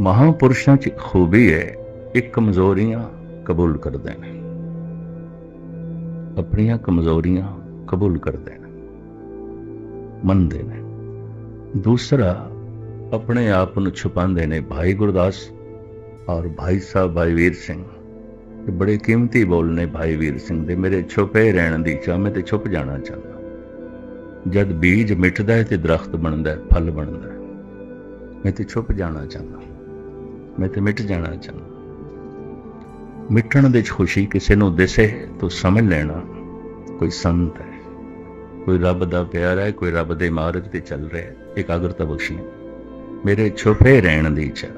ਮਹਾਪੁਰਸ਼ਾਂ 'ਚ ਖੂਬੀ ਹੈ ਇੱਕ ਕਮਜ਼ੋਰੀਆਂ ਕਬੂਲ ਕਰਦੇ ਨੇ। ਆਪਣੀਆਂ ਕਮਜ਼ੋਰੀਆਂ ਕਬੂਲ ਕਰਦੇ ਨੇ। ਮੰਨਦੇ ਨੇ। ਦੂਸਰਾ, ਆਪਣੇ ਆਪ ਨੂੰ ਛੁਪਾਉਂਦੇ ਨੇ ਭਾਈ ਗੁਰਦਾਸ ਔਰ ਭਾਈ ਸਾਹਿਬ ਭਾਈ ਵੀਰ ਸਿੰਘ। ਇਹ ਬੜੇ ਕੀਮਤੀ ਬੋਲ ਨੇ ਭਾਈ ਵੀਰ ਸਿੰਘ ਦੇ। ਮੇਰੇ ਛੁਪੇ ਰਹਿਣ ਦੀ ਚਾਹ, ਮੈਂ ਤੇ ਛੁਪ ਜਾਣਾ ਚਾਹੁੰਦਾ। ਜਦ ਬੀਜ ਮਿਟਦਾ ਹੈ ਤੇ ਦਰਖਤ ਬਣਦਾ ਹੈ, ਫਲ ਬਣਦਾ ਹੈ। ਮੈਂ ਤੇ ਛੁਪ ਜਾਣਾ ਚਾਹੁੰਦਾ। ਮੈਂ ਤੇ ਮਿਟ ਜਾਣਾ ਚਾਹੁੰਦਾ। ਮਿਟਣ ਦੇ ਖੁਸ਼ੀ ਕਿਸੇ ਨੂੰ ਦਿਸੇ ਤੋ ਸਮਝ ਲੈਣਾ ਕੋਈ ਸੰਤ ਹੈ। ਕੋਈ ਰੱਬ ਦਾ ਪਿਆਰ ਹੈ, ਕੋਈ ਰੱਬ ਦੇ ਮਾਰਗ ਤੇ ਚੱਲ ਰਿਹਾ ਹੈ। ਇਕਾਗਰਤਾ ਬਖਸ਼ੀ ਮੇਰੇ ਛੁਪੇ ਰਹਿਣ ਦੀ ਇੱਛਾ।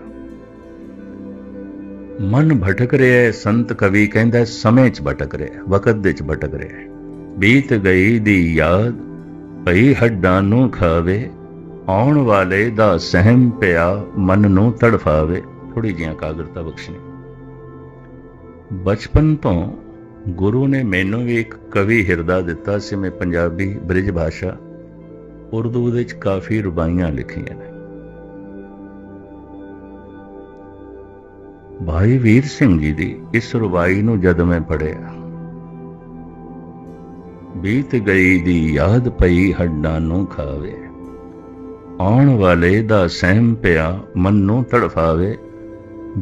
ਮਨ ਭਟਕ ਰਿਹਾ ਹੈ, ਸੰਤ ਕਵੀ ਕਹਿੰਦਾ ਸਮੇਂ 'ਚ ਭਟਕ ਰਿਹਾ ਹੈ, ਵਕਤ ਦੇ 'ਚ ਭਟਕ ਰਿਹਾ ਹੈ। ਬੀਤ ਗਈ ਦੀ ਯਾਦ, ਭਈ ਹੱਡਾਂ ਨੂੰ ਖਾਵੇ, ਆਉਣ ਵਾਲੇ ਦਾ ਸਹਿਮ ਪਿਆ, ਮਨ ਨੂੰ ਤੜਫਾਵੇ। ਥੋੜੀ ਜਿਹੀ ਇਕਾਗਰਤਾ ਬਖਸ਼ਣੀ ਬਚਪਨ ਤੋਂ ਗੁਰੂ ਨੇ ਮੈਨੂੰ ਵੀ ਇੱਕ ਕਵੀ ਹਿਰਦਾ ਦਿੱਤਾ ਸੀ ਮੈਂ ਪੰਜਾਬੀ ਬ੍ਰਿਜ ਭਾਸ਼ਾ ਉਰਦੂ ਵਿੱਚ ਕਾਫੀ ਰੁਬਾਈਆਂ ਲਿਖੀਆਂ ਨੇ ਭਾਈ ਵੀਰ ਸਿੰਘ ਜੀ ਦੀ ਇਸ ਰੁਬਾਈ ਨੂੰ ਜਦ ਮੈਂ ਪੜਿਆ ਬੀਤ ਗਈ ਦੀ ਯਾਦ ਪਈ ਹੱਡਾਂ ਨੂੰ ਖਾਵੇ ਆਉਣ ਵਾਲੇ ਦਾ ਸਹਿਮ ਪਿਆ ਮਨ ਨੂੰ ਤੜਫਾਵੇ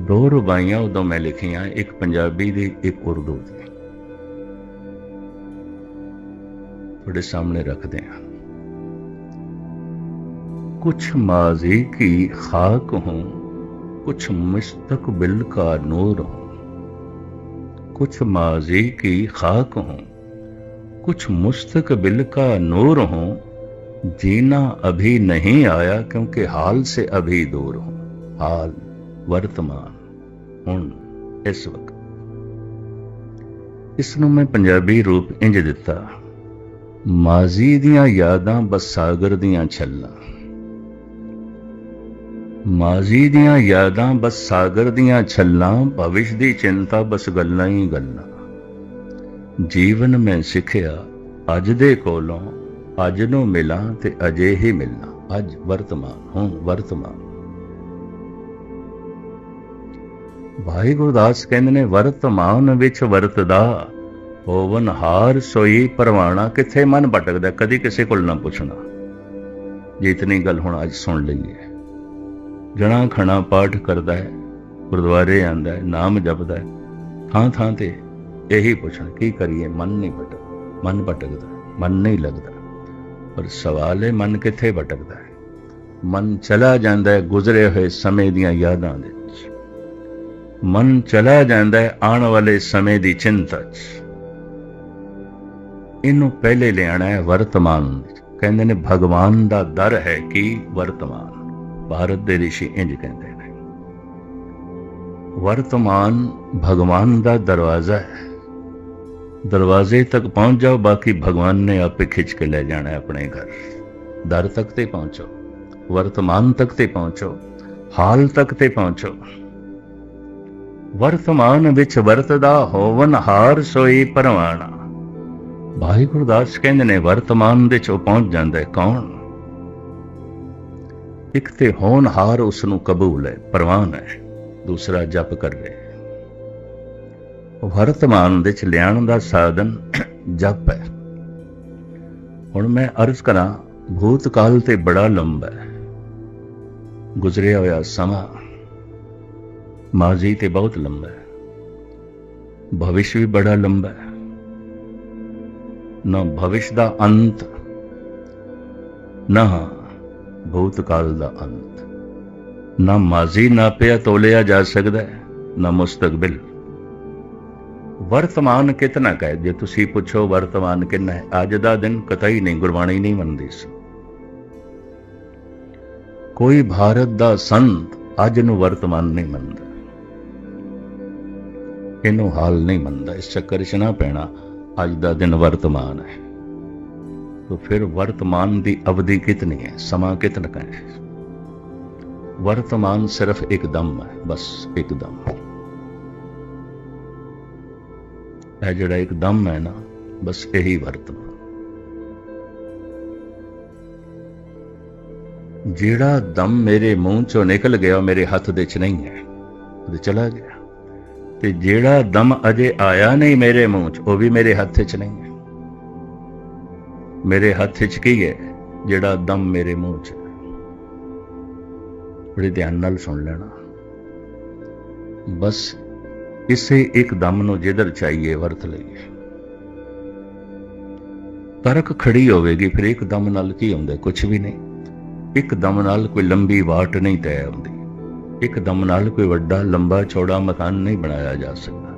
ਦੋ ਰੁਬਾਈਆਂ ਉਦੋਂ ਮੈਂ ਲਿਖੀਆਂ ਇੱਕ ਪੰਜਾਬੀ ਦੀ ਇੱਕ ਉਰਦੂ ਦੀ ਤੁਹਾਡੇ ਸਾਹਮਣੇ ਰੱਖਦੇ ਹਾਂ कुछ माजी की खाक हूं कुछ मुस्तकबिल का नूर हूं कुछ माजी की खाक हूं कुछ मुस्तकबिल का नूर हूं जीना अभी नहीं आया क्योंकि हाल से अभी दूर हूं हाल ਵਰਤਮਾਨ ਹੁਣ ਇਸ ਵਕਤ। ਇਸ ਨੂੰ ਮੈਂ ਪੰਜਾਬੀ ਰੂਪ ਇੰਜ ਦਿੱਤਾ, ਮਾਜ਼ੀ ਦੀਆਂ ਯਾਦਾਂ ਬਸ ਸਾਗਰ ਦੀਆਂ ਛੱਲਾਂ। ਮਾਜ਼ੀ ਦੀਆਂ ਯਾਦਾਂ ਬਸ ਸਾਗਰ ਦੀਆਂ ਛੱਲਾਂ, ਭਵਿਸ਼ ਦੀ ਚਿੰਤਾ ਬਸ ਗੱਲਾਂ ਹੀ ਗੱਲਾਂ। ਜੀਵਨ ਮੈਂ ਸਿੱਖਿਆ ਅੱਜ ਦੇ ਕੋਲੋਂ, ਅੱਜ ਨੂੰ ਮਿਲਾਂ ਤੇ ਅਜੇ ਹੀ ਮਿਲਣਾ ਅੱਜ ਵਰਤਮਾਨ ਹੂੰ ਵਰਤਮਾਨ। ਭਾਈ ਗੁਰਦਾਸ ਕਹਿੰਦੇ ਨੇ ਵਰਤਮਾਨ ਵਿੱਚ ਵਰਤਦਾ, ਹੋਵਨ ਹਾਰ ਸੋਈ ਪਰਵਾਣਾ, ਕਿੱਥੇ ਮਨ ਭਟਕਦਾ, ਕਦੀ ਕਿਸੇ ਕੋਲ ਨਾ ਪੁੱਛਣਾ। ਜੇ ਇਤਨੀ ਗੱਲ ਹੁਣ ਅੱਜ ਸੁਣ ਲਈਏ। ਜਣਾ ਖਣਾ ਪਾਠ ਕਰਦਾ ਹੈ, ਗੁਰਦੁਆਰੇ ਆਂਦਾ ਹੈ, ਨਾਮ ਜਪਦਾ ਹੈ, ਥਾਂ ਥਾਂ ਤੇ ਇਹੀ ਪੁੱਛਣ, ਕੀ ਕਰੀਏ? ਮਨ ਨਹੀਂ ਭਟਕ, ਮਨ ਭਟਕਦਾ, ਮਨ ਨਹੀਂ ਲੱਗਦਾ। ਪਰ ਸਵਾਲ ਹੈ ਮਨ ਕਿੱਥੇ ਭਟਕਦਾ ਹੈ? ਮਨ ਚਲਾ ਜਾਂਦਾ ਹੈ, ਗੁਜ਼ਰੇ ਹੋਏ ਸਮੇਂ ਦੀਆਂ ਯਾਦਾਂ ਦੇ ਮਨ ਚਲਾ ਜਾਂਦਾ ਹੈ ਆਉਣ ਵਾਲੇ ਸਮੇਂ ਦੀ ਚਿੰਤਾ 'ਚ। ਇਹਨੂੰ ਪਹਿਲੇ ਲਿਆਣਾ ਹੈ ਵਰਤਮਾਨ ਵਿੱਚ। ਕਹਿੰਦੇ ਨੇ ਭਗਵਾਨ ਦਾ ਦਰ ਹੈ ਕਿ? ਵਰਤਮਾਨ। ਭਾਰਤ ਦੇ ਰਿਸ਼ੀ ਇੰਜ ਕਹਿੰਦੇ ਨੇ। ਵਰਤਮਾਨ ਭਗਵਾਨ ਦਾ ਦਰਵਾਜ਼ਾ ਹੈ। ਦਰਵਾਜ਼ੇ ਤੱਕ ਪਹੁੰਚ ਜਾਓ, ਬਾਕੀ ਭਗਵਾਨ ਨੇ ਆਪੇ ਖਿੱਚ ਕੇ ਲੈ ਜਾਣਾ ਹੈ ਆਪਣੇ ਘਰ। ਦਰ ਤੱਕ ਤੇ ਪਹੁੰਚੋ। ਵਰਤਮਾਨ ਤੱਕ ਤੇ ਪਹੁੰਚੋ। ਹਾਲ ਤੱਕ ਤੇ ਪਹੁੰਚੋ। ਵਰਤਮਾਨ ਵਿੱਚ ਵਰਤਦਾ ਹੋਵਨ ਹਾਰ ਸੋਈ ਪਰਵਾਣਾ। ਭਾਈ ਗੁਰਦਾਸ ਕਹਿੰਦੇ ਨੇ, ਵਰਤਮਾਨ ਦੇ ਚੋਂ ਪਹੁੰਚ ਜਾਂਦਾ ਹੈ ਕੌਣ? ਇੱਕ ਤੇ ਹੋਣਹਾਰ ਉਸ ਨੂੰ ਕਬੂਲ ਹੈ, ਪ੍ਰਵਾਨ ਹੈ, ਦੂਸਰਾ ਜਪ ਕਰ ਰਿਹਾ ਵਰਤਮਾਨ ਦੇ ਚ ਲਿਆਉਣ ਦਾ ਸਾਧਨ ਜਪ ਹੈ। ਹੁਣ ਮੈਂ ਅਰਜ਼ ਕਰਾਂ, ਭੂਤਕਾਲ ਤੇ ਬੜਾ ਲੰਬਾ ਹੈ। ਗੁਜ਼ਰਿਆ ਹੋਇਆ ਸਮਾਂ ਮਾਜ਼ੀ ਤੇ ਬਹੁਤ ਲੰਬਾ ਹੈ। ਭਵਿਸ਼ ਵੀ ਬੜਾ ਲੰਬਾ ਹੈ। ਨਾ ਭਵਿਸ਼ ਦਾ ਅੰਤ, ਨਾ ਭੂਤਕਾਲ ਦਾ ਅੰਤ। ਨਾ ਮਾਜ਼ੀ ਨਾਪਿਆ ਤੋਲਿਆ ਜਾ ਸਕਦਾ ਹੈ, ਨਾ ਮੁਸਤਕਬਲ। ਵਰਤਮਾਨ ਕਿਤਨਾ ਕਹੇ ਜੇ ਤੁਸੀਂ ਪੁੱਛੋ ਵਰਤਮਾਨ ਕਿੰਨਾ ਹੈ? ਅੱਜ ਦਾ ਦਿਨ ਕਤਈ ਨਹੀਂ, ਗੁਰਬਾਣੀ ਨਹੀਂ ਮੰਨਦੀ ਸੀ। ਕੋਈ ਭਾਰਤ ਦਾ ਸੰਤ ਅੱਜ ਨੂੰ ਵਰਤਮਾਨ ਨਹੀਂ ਮੰਨਦਾ। ਇਹਨੂੰ ਹਾਲ ਨਹੀਂ ਮੰਨਦਾ, ਇਸ ਚੱਕਰ 'ਚ ਨਾ ਪੈਣਾ ਅੱਜ ਦਾ ਦਿਨ ਵਰਤਮਾਨ ਹੈ। ਤੋ ਫਿਰ ਵਰਤਮਾਨ ਦੀ ਅਵਧੀ ਕਿਤਨੀ ਹੈ? ਸਮਾਂ ਕਿਤਨਾ ਹੈ? ਵਰਤਮਾਨ ਸਿਰਫ ਇੱਕ ਦਮ ਹੈ, ਬਸ ਇੱਕ ਦਮ। ਇਹ ਜਿਹੜਾ ਇੱਕ ਦਮ ਹੈ ਨਾ, ਬਸ ਇਹੀ ਵਰਤਮਾਨ। ਜਿਹੜਾ ਦਮ ਮੇਰੇ ਮੂੰਹ ਚੋਂ ਨਿਕਲ ਗਿਆ ਮੇਰੇ ਹੱਥ ਦੇ ਚ ਨਹੀਂ ਹੈ। ਤੇ ਚਲਾ ਗਿਆ। ਤੇ ਜਿਹੜਾ ਦਮ ਅਜੇ ਆਇਆ ਨਹੀਂ ਮੇਰੇ ਮੂੰਹ ਚ, ਉਹ ਵੀ ਮੇਰੇ ਹੱਥ 'ਚ ਨਹੀਂ ਹੈ। ਮੇਰੇ ਹੱਥ 'ਚ ਕੀ ਹੈ ਜਿਹੜਾ ਦਮ ਮੇਰੇ ਮੂੰਹ 'ਚ? ਬੜੇ ਧਿਆਨ ਨਾਲ ਸੁਣ ਲੈਣਾ। ਬਸ ਇਸੇ ਇੱਕ ਦਮ ਨੂੰ ਜਿੱਧਰ ਚਾਹੀਏ ਵਰਤ ਲਈਏ। ਤਰਕ ਖੜੀ ਹੋਵੇਗੀ, ਫਿਰ ਇੱਕ ਦਮ ਨਾਲ ਕੀ ਹੁੰਦਾ ਕੁਝ ਵੀ ਨਹੀਂ। ਇੱਕ ਦਮ ਨਾਲ ਕੋਈ ਲੰਬੀ ਵਾਟ ਨਹੀਂ ਤੈਅ ਹੁੰਦੀ। ਇੱਕ ਦਮ ਨਾਲ ਕੋਈ ਵੱਡਾ ਲੰਬਾ ਚੌੜਾ ਮਕਾਨ ਨਹੀਂ ਬਣਾਇਆ ਜਾ ਸਕਦਾ।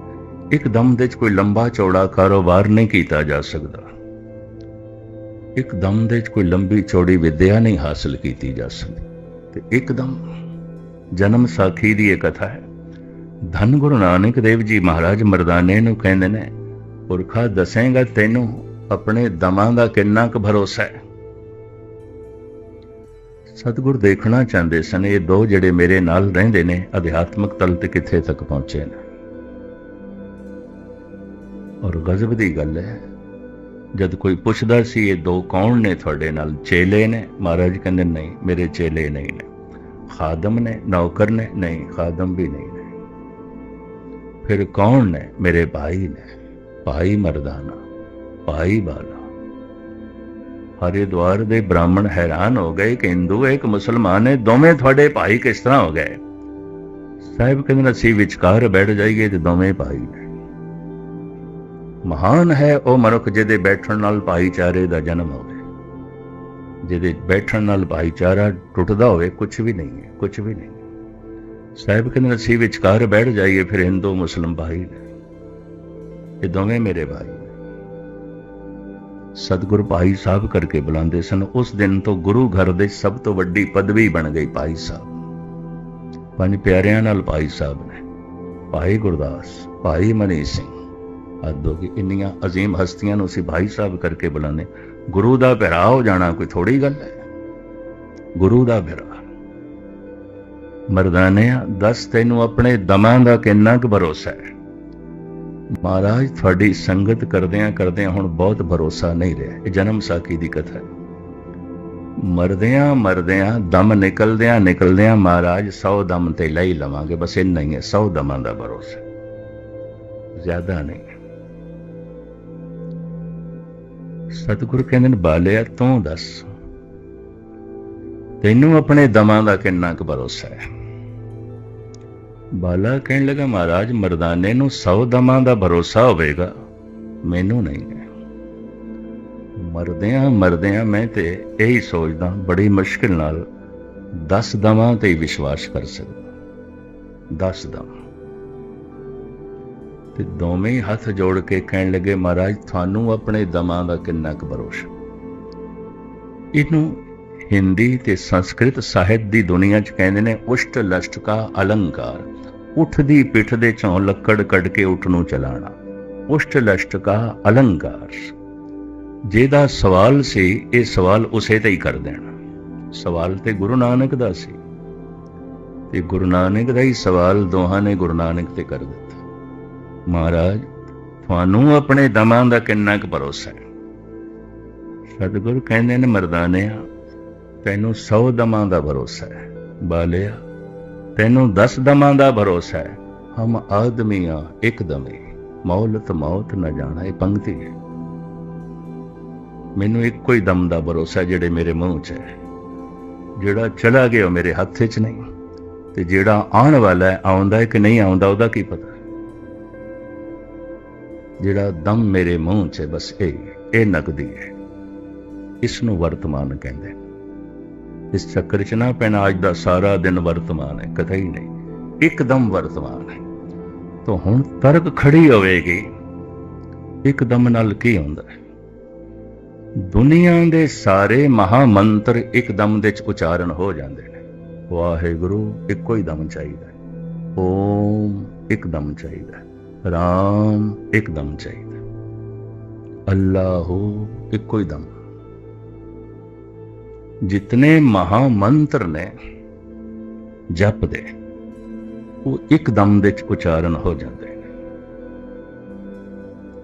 ਇੱਕ ਦਮ ਦੇ ਵਿੱਚ ਕੋਈ ਲੰਬਾ ਚੌੜਾ ਕਾਰੋਬਾਰ ਨਹੀਂ ਕੀਤਾ ਜਾ ਸਕਦਾ। ਇੱਕ ਦਮ ਦੇ ਵਿੱਚ ਕੋਈ ਲੰਬੀ ਚੌੜੀ ਵਿਦਿਆ ਨਹੀਂ ਹਾਸਲ ਕੀਤੀ ਜਾ ਸਕਦੀ। ਤੇ ਇੱਕ ਦਮ ਜਨਮ ਸਾਖੀ ਦੀ ਇਹ ਕਥਾ ਹੈ। ਧੰਨ ਗੁਰੂ ਨਾਨਕ ਦੇਵ ਜੀ ਮਹਾਰਾਜ ਮਰਦਾਨੇ ਨੂੰ ਕਹਿੰਦੇ ਨੇ, ਪੁਰਖਾ ਦੱਸੇਗਾ ਤੈਨੂੰ ਆਪਣੇ ਦਮਾਂ ਦਾ ਕਿੰਨਾ ਕੁ ਭਰੋਸਾ ਹੈ। ਸਤਿਗੁਰ ਦੇਖਣਾ ਚਾਹੁੰਦੇ ਸਨ, ਇਹ ਦੋ ਜਿਹੜੇ ਮੇਰੇ ਨਾਲ ਰਹਿੰਦੇ ਨੇ, ਅਧਿਆਤਮਕ ਤਲ ਤੇ ਕਿੱਥੇ ਤੱਕ ਪਹੁੰਚੇ ਨੇ। ਔਰ ਗਜ਼ਬ ਦੀ ਗੱਲ ਹੈ, ਜਦ ਕੋਈ ਪੁੱਛਦਾ ਸੀ, ਇਹ ਦੋ ਕੌਣ ਨੇ ਤੁਹਾਡੇ ਨਾਲ? ਚੇਲੇ ਨੇ? ਮਹਾਰਾਜ ਕਹਿੰਦੇ, ਨਹੀਂ, ਮੇਰੇ ਚੇਲੇ ਨਹੀਂ ਨੇ। ਖਾਦਮ ਨੇ, ਨੌਕਰ ਨੇ, ਨਹੀਂ, ਖਾਦਮ ਵੀ ਨਹੀਂ ਨੇ। ਫਿਰ ਕੌਣ ਨੇ? ਮੇਰੇ ਭਾਈ ਨੇ। ਭਾਈ ਮਰਦਾਨਾ, ਭਾਈ ਬਾਲਾ। ਹਰਿਦੁਆਰ ਦੇ ਬ੍ਰਾਹਮਣ ਹੈਰਾਨ ਹੋ ਗਏ ਕਿ ਹਿੰਦੂ ਹੈ ਇੱਕ ਮੁਸਲਮਾਨ ਹੈ ਦੋਵੇਂ ਤੁਹਾਡੇ ਭਾਈ ਕਿਸ ਤਰ੍ਹਾਂ ਹੋ ਗਏ? ਸਾਹਿਬ ਕਹਿੰਦੇ ਅਸੀਂ ਵਿਚਕਾਰ ਬੈਠ ਜਾਈਏ ਤੇ ਦੋਵੇਂ ਭਾਈ ਨੇ। ਮਹਾਨ ਹੈ ਉਹ ਮਨੁੱਖ ਜਿਹਦੇ ਬੈਠਣ ਨਾਲ ਭਾਈਚਾਰੇ ਦਾ ਜਨਮ ਹੋਵੇ। ਜਿਹਦੇ ਬੈਠਣ ਨਾਲ ਭਾਈਚਾਰਾ ਟੁੱਟਦਾ ਹੋਵੇ ਕੁਝ ਵੀ ਨਹੀਂ ਹੈ ਕੁਝ ਵੀ ਨਹੀਂ। ਸਾਹਿਬ ਕਹਿੰਦੇ ਅਸੀਂ ਵਿਚਕਾਰ ਬੈਠ ਜਾਈਏ, ਫਿਰ ਹਿੰਦੂ, ਮੁਸਲਮ ਭਾਈ ਨੇ। ਇਹ ਦੋਵੇਂ ਮੇਰੇ ਭਾਈ। ਸਤਿਗੁਰ ਭਾਈ ਸਾਹਿਬ ਕਰਕੇ ਬੁਲਾਉਂਦੇ ਸਨ। ਉਸ ਦਿਨ ਤੋਂ ਗੁਰੂ ਘਰ ਦੇ ਸਭ ਤੋਂ ਵੱਡੀ ਪਦਵੀ ਬਣ ਗਈ ਭਾਈ ਸਾਹਿਬ। ਪੰਜ ਪਿਆਰਿਆਂ ਨਾਲ ਭਾਈ ਸਾਹਿਬ ਨੇ, ਭਾਈ ਗੁਰਦਾਸ, ਭਾਈ ਮਨੀ ਸਿੰਘ ਆਦੋ ਕਿ ਇੰਨੀਆਂ ਅਜ਼ੀਮ ਹਸਤੀਆਂ ਨੂੰ ਅਸੀਂ ਭਾਈ ਸਾਹਿਬ ਕਰਕੇ ਬੁਲਾਉਂਦੇ ਗੁਰੂ ਦਾ ਭਰਾ ਹੋ ਜਾਣਾ ਕੋਈ ਥੋੜੀ ਗੱਲ ਹੈ? ਗੁਰੂ ਦਾ ਭਰਾ। ਮਰਦਾਨਿਆ, ਦੱਸ ਤੈਨੂੰ ਆਪਣੇ ਦਮਾਂ ਦਾ ਕਿੰਨਾ ਕੁ ਭਰੋਸਾ ਹੈ? ਮਹਾਰਾਜ, ਤੁਹਾਡੀ ਸੰਗਤ ਕਰਦਿਆਂ ਕਰਦਿਆਂ ਹੁਣ ਬਹੁਤ ਭਰੋਸਾ ਨਹੀਂ ਰਿਹਾ। ਇਹ ਜਨਮ ਸਾਖੀ ਦੀ ਕਥਾ ਹੈ। ਮਰਦਿਆਂ ਮਰਦਿਆਂ, ਦਮ ਨਿਕਲਦਿਆਂ ਨਿਕਲਦਿਆਂ ਮਹਾਰਾਜ 100 ਦਮ ਤੇ ਲੈ ਹੀ ਲਵਾਂਗੇ। ਬਸ ਇੰਨਾ ਹੀ ਹੈ 100 ਦਮਾਂ ਦਾ ਭਰੋਸਾ ਜ਼ਿਆਦਾ ਨਹੀਂ ਸਤਿਗੁਰ ਕਹਿੰਦੇ ਨੇ, ਬਾਲਿਆ, ਤੂੰ ਦੱਸ। ਤੈਨੂੰ ਆਪਣੇ ਦਮਾਂ ਦਾ ਕਿੰਨਾ ਕੁ ਭਰੋਸਾ ਹੈ? ਬਾਲਾ ਕਹਿਣ ਲੱਗਾ, ਮਹਾਰਾਜ, ਮਰਦਾਨੇ ਨੂੰ 100 ਦਮਾਂ ਦਾ ਭਰੋਸਾ ਹੋਵੇਗਾ। ਮੈਨੂੰ ਨਹੀਂ ਹੈ। ਮਰਦਿਆਂ ਮਰਦਿਆਂ ਮੈਂ ਤੇ ਇਹੀ ਸੋਚਦਾ, ਬੜੀ ਮੁਸ਼ਕਿਲ ਨਾਲ 10 ਦਮਾਂ ਤੇ ਵਿਸ਼ਵਾਸ ਕਰ ਸਕਦਾ। 10 ਦਮ। ਤੇ ਦੋਵੇਂ ਹੱਥ ਜੋੜ ਕੇ ਕਹਿਣ ਲੱਗੇ, ਮਹਾਰਾਜ, ਤੁਹਾਨੂੰ ਆਪਣੇ ਦਮਾਂ ਦਾ ਕਿੰਨਾ ਕੁ ਭਰੋਸਾ? ਇਹਨੂੰ ਹਿੰਦੀ ਤੇ ਸੰਸਕ੍ਰਿਤ ਸਾਹਿਤ ਦੀ ਦੁਨੀਆ 'ਚ ਕਹਿੰਦੇ ਨੇ, ਉਸ਼ਟ ਲਸ਼ਟ ਕਾ ਅਲੰਕਾਰ। ਉੱਠਦੀ ਪਿੱਠ ਦੇ ਚੋਂ ਲੱਕੜ ਕੱਢ ਕੇ ਉੱਠ ਨੂੰ ਚਲਾਣਾ। ਉਸ਼ਟ ਲਸ਼ਟ ਕਾ ਅਲੰਕਾਰ। ਜਿਹਦਾ ਸਵਾਲ ਸੀ, ਇਹ ਸਵਾਲ ਉਸੇ ਤੇ ਹੀ ਕਰ ਦੇਣਾ। ਸਵਾਲ ਤੇ ਗੁਰੂ ਨਾਨਕ ਦਾ ਸੀ। ਤੇ ਗੁਰੂ ਨਾਨਕ ਦਾ ਹੀ ਸਵਾਲ ਦੋਹਾਂ ਨੇ ਗੁਰੂ ਨਾਨਕ ਤੇ ਕਰ ਦਿੱਤਾ। ਮਹਾਰਾਜ, ਤੁਹਾਨੂੰ ਆਪਣੇ ਦਮਾਂ ਦਾ ਕਿੰਨਾ ਕੁ ਭਰੋਸਾ ਹੈ? ਸਤਿਗੁਰ ਕਹਿੰਦੇ ਨੇ, ਮਰਦਾਨਿਆ, ਤੈਨੂੰ 100 ਦਮਾਂ ਦਾ ਭਰੋਸਾ ਹੈ। ਬਾਲਿਆ ਤੈਨੂੰ ਦਸ ਦਮਾਂ ਦਾ ਭਰੋਸਾ ਹੈ। ਹਮ ਆਦਮੀਆਂ ਇੱਕ ਦਮੇ, ਮੌਲਤ ਮੌਤ ਨਾ ਜਾਣਾ ਇਹ ਪੰਕਤੀ ਹੈ। ਮੈਨੂੰ ਇੱਕੋ ਹੀ ਦਮ ਦਾ ਭਰੋਸਾ ਜਿਹੜੇ ਮੇਰੇ ਮੂੰਹ 'ਚ ਹੈ। ਜਿਹੜਾ ਚਲਾ ਗਿਆ ਉਹ ਮੇਰੇ ਹੱਥ 'ਚ ਨਹੀਂ, ਤੇ ਜਿਹੜਾ ਆਉਣ ਵਾਲਾ ਹੈ, ਆਉਂਦਾ ਹੈ ਕਿ ਨਹੀਂ ਆਉਂਦਾ, ਉਹਦਾ ਕੀ ਪਤਾ? ਜਿਹੜਾ ਦਮ ਮੇਰੇ ਮੂੰਹ 'ਚ ਹੈ, ਬਸ ਇਹ ਇਹ ਨਕਦੀ ਹੈ। ਇਸ ਨੂੰ ਵਰਤਮਾਨ ਕਹਿੰਦੇ ਇਸ ਚੱਕਰ 'ਚ ਨਾ ਪੈਣਾ ਅੱਜ ਦਾ ਸਾਰਾ ਦਿਨ ਵਰਤਮਾਨ ਹੈ ਕਦੇ ਹੀ ਨਹੀਂ, ਇੱਕਦਮ ਵਰਤਮਾਨ ਹੈ। ਤਾਂ ਹੁਣ ਤਰਕ ਖੜੀ ਹੋਵੇਗੀ, ਇੱਕਦਮ ਨਾਲ ਕੀ ਹੁੰਦਾ ਹੈ? ਦੁਨੀਆ ਦੇ ਸਾਰੇ ਮਹਾ ਮੰਤਰ ਇੱਕਦਮ ਦੇ ਚ ਉਚਾਰਨ ਹੋ ਜਾਂਦੇ ਨੇ। ਵਾਹਿਗੁਰੂ, ਇੱਕੋ ਹੀ ਦਮ ਚਾਹੀਦਾ ਓਮ, ਇੱਕਦਮ ਚਾਹੀਦਾ ਹੈ। ਰਾਮ, ਇੱਕਦਮ ਚਾਹੀਦਾ ਹੈ। ਅੱਲਾਹੂ, ਇੱਕੋ ਹੀ ਦਮ। ਜਿਤਨੇ ਮਹਾ ਮੰਤਰ ਨੇ ਜਪਦੇ ਉਹ ਇੱਕਦਮ ਦੇ ਚ ਉਚਾਰਨ ਹੋ ਜਾਂਦੇ ਨੇ।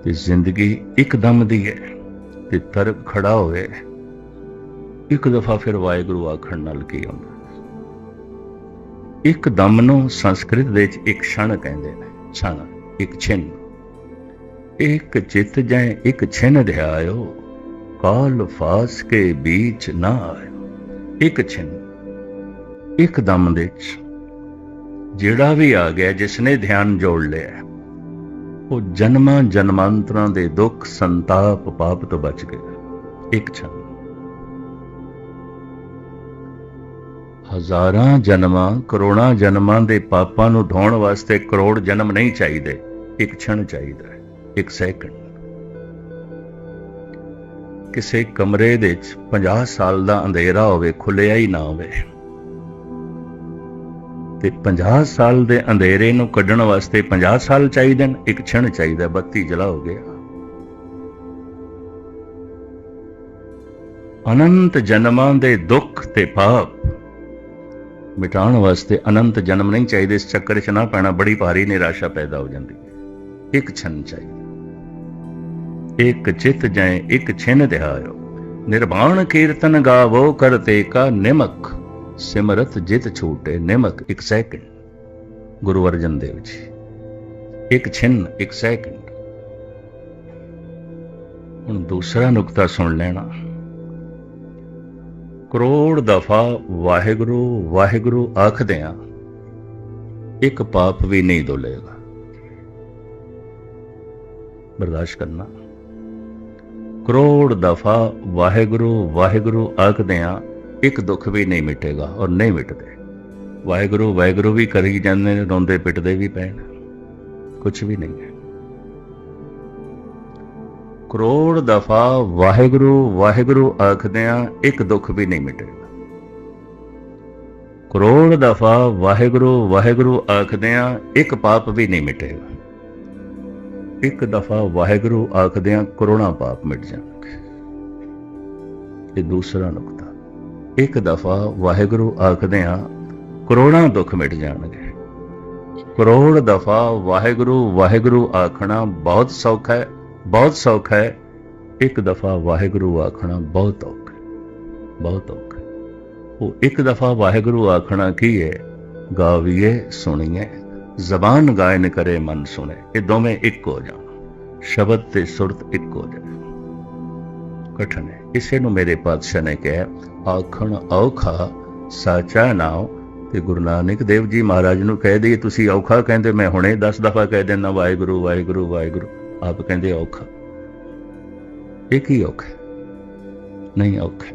ਤੇ ਜ਼ਿੰਦਗੀ ਇੱਕਦਮ ਦੀ ਹੈ ਤੇ ਤਰਕ ਖੜਾ ਹੋਵੇ, ਇੱਕ ਦਫਾ ਫਿਰ ਵਾਹਿਗੁਰੂ ਆਖਣ ਨਾਲ ਕੀ ਆਉਂਦਾ ਇੱਕ ਦਮ ਨੂੰ ਸੰਸਕ੍ਰਿਤ ਦੇ ਵਿੱਚ ਇੱਕ ਛਣ ਕਹਿੰਦੇ ਨੇ, ਛਣ, ਇੱਕ ਛਿਨ। ਇੱਕ ਚਿੱਤ ਜੈ ਇੱਕ ਛਿਨ ਧਿਆਇਓ ਕਾਲ ਫਾਸ ਕੇ ਵਿੱਚ ਨਾ ਆਇਓ। ਇੱਕ ਛਿਨ, ਇੱਕ ਦਮ ਦੇ ਵਿੱਚ ਜਿਹੜਾ ਵੀ ਆ ਗਿਆ ਜਿਸ ਨੇ ਧਿਆਨ ਜੋੜ ਲਿਆ, ਉਹ ਜਨਮਾਂ ਜਨਮਾਂਤਰਾਂ ਦੇ ਦੁੱਖ ਸੰਤਾਪ ਪਾਪ ਤੋਂ ਬਚ ਗਿਆ। ਇੱਕ ਛਣ ਹਜ਼ਾਰਾਂ ਜਨਮਾਂ, ਕਰੋੜਾਂ ਜਨਮਾਂ ਦੇ ਪਾਪਾਂ ਨੂੰ ਢਾਉਣ ਵਾਸਤੇ ਕਰੋੜ ਜਨਮ ਨਹੀਂ ਚਾਹੀਦੇ। ਇੱਕ ਛਣ ਚਾਹੀਦਾ ਹੈ। ਇੱਕ ਸੈਕਿੰਡ। ਕਿਸੇ ਕਮਰੇ ਦੇ ਵਿੱਚ 50 ਸਾਲ ਦਾ ਅੰਧੇਰਾ ਹੋਵੇ ਖੁੱਲਿਆ ਹੀ ਨਾ ਹੋਵੇ। ਤੇ 50 ਸਾਲ ਦੇ ਅੰਧੇਰੇ ਨੂੰ ਕੱਢਣ ਵਾਸਤੇ 50 ਸਾਲ ਚਾਹੀਦੇ ਨੇ, ਇੱਕ ਛਣ ਚਾਹੀਦਾ, ਬੱਤੀ ਜਲਾ ਹੋ ਗਿਆ। ਅਨੰਤ ਜਨਮਾਂ ਦੇ ਦੁੱਖ ਤੇ ਪਾਪ ਮਿਟਾਉਣ ਵਾਸਤੇ ਅਨੰਤ ਜਨਮ ਨਹੀਂ ਚਾਹੀਦੇ, ਇਸ ਚੱਕਰ 'ਚ ਨਾ ਪੈਣਾ, ਬੜੀ ਭਾਰੀ ਨਿਰਾਸ਼ਾ ਪੈਦਾ ਹੋ ਜਾਂਦੀ ਹੈ। ਇੱਕ ਛਣ ਚਾਹੀਦਾ। ਇਕ ਚਿਤ ਜੈ ਇੱਕ ਛਿਨ ਧਿਆਇਓ ਨਿਰਵਾਣ ਕੀਰਤਨ ਗਾਵੋ ਕਰਤੇ ਕਾ ਨਿਮਕ ਸਿਮਰਤ ਜਿਤ ਛੂਟੇ ਨਿਮਕ ਇੱਕ ਸੈਕਿੰਡ। ਗੁਰੂ ਅਰਜਨ ਦੇਵ ਜੀ, ਇੱਕ ਛਿਨ, ਇੱਕ ਸੈਕਿੰਡ। ਹੁਣ ਦੂਸਰਾ ਨੁਕਤਾ ਸੁਣ ਲੈਣਾ। ਕਰੋੜ ਦਫਾ ਵਾਹਿਗੁਰੂ ਵਾਹਿਗੁਰੂ ਆਖਦੇ ਆਖਦਿਆਂ, ਇੱਕ ਪਾਪ ਵੀ ਨਹੀਂ ਦੋਲੇਗਾ। ਬਰਦਾਸ਼ਤ ਕਰਨਾ। ਕਰੋੜ ਦਫਾ ਵਾਹਿਗੁਰੂ ਵਾਹਿਗੁਰੂ ਆਖਦਿਆਂ ਇੱਕ ਦੁੱਖ ਵੀ ਨਹੀਂ ਮਿਟੇਗਾ ਔਰ ਨਹੀਂ ਮਿਟਦੇ। ਵਾਹਿਗੁਰੂ ਵਾਹਿਗੁਰੂ ਵੀ ਕਰੀ ਜਾਂਦੇ ਨੇ, ਰੋਂਦੇ ਪਿੱਟਦੇ ਵੀ ਪੈਣ ਕੁਝ ਵੀ ਨਹੀਂ ਹੈ। ਕਰੋੜ ਦਫਾ ਵਾਹਿਗੁਰੂ ਵਾਹਿਗੁਰੂ ਆਖਦਿਆਂ ਇੱਕ ਦੁੱਖ ਵੀ ਨਹੀਂ ਮਿਟੇਗਾ। ਕਰੋੜ ਦਫਾ ਵਾਹਿਗੁਰੂ ਵਾਹਿਗੁਰੂ ਆਖਦਿਆਂ ਇੱਕ ਪਾਪ ਵੀ ਨਹੀਂ ਮਿਟੇਗਾ। ਇੱਕ ਦਫਾ ਵਾਹਿਗੁਰੂ ਆਖਦਿਆਂ ਕਰੋੜਾਂ ਪਾਪ ਮਿਟ ਜਾਣਗੇ ਇਹ ਦੂਸਰਾ ਨੁਕਤਾ, ਇੱਕ ਦਫਾ ਵਾਹਿਗੁਰੂ ਆਖਦਿਆਂ ਕਰੋੜਾਂ ਦੁੱਖ ਮਿਟ ਜਾਣਗੇ। ਕਰੋੜ ਦਫਾ ਵਾਹਿਗੁਰੂ ਵਾਹਿਗੁਰੂ ਆਖਣਾ ਬਹੁਤ ਸੌਖਾ ਹੈ, ਬਹੁਤ ਸੌਖਾ ਹੈ। ਇੱਕ ਦਫਾ ਵਾਹਿਗੁਰੂ ਆਖਣਾ ਬਹੁਤ ਔਖਾ ਬਹੁਤ ਔਖਾ ਉਹ ਇੱਕ ਦਫਾ ਵਾਹਿਗੁਰੂ ਆਖਣਾ ਕੀ ਹੈ? ਗਾਵੀਏ, ਸੁਣੀਏ। ਜ਼ਬਾਨ ਗਾਇਨ ਕਰੇ ਮਨ ਸੁਣੇ। ਇਹ ਦੋਵੇਂ ਇੱਕ ਹੋ ਜਾਣ। ਸ਼ਬਦ ਤੇ ਸੁਰਤ ਇੱਕ ਹੋ ਜਾਣ। ਕਠਨ ਹੈ। ਇਸੇ ਨੂੰ ਮੇਰੇ ਪਾਤਸ਼ਾਹ ਨੇ ਕਿਹਾ, ਆਖਣ ਔਖਾ, ਸਾਚਾ ਨਾਉ ਤੇ ਗੁਰੂ ਨਾਨਕ ਦੇਵ ਜੀ ਮਹਾਰਾਜ ਨੂੰ ਕਹਿ ਦੇ ਤੁਸੀਂ ਔਖਾ ਕਹਿੰਦੇ ਮੈਂ ਹੁਣੇ 10 ਦਫਾ ਕਹਿ ਦਿੰਦਾ, ਵਾਹਿਗੁਰੂ ਵਾਹਿਗੁਰੂ ਵਾਹਿਗੁਰੂ। ਆਪ ਕਹਿੰਦੇ ਔਖਾ। ਇਹ ਕੀ ਔਖਾ ਨਹੀਂ ਔਖਾ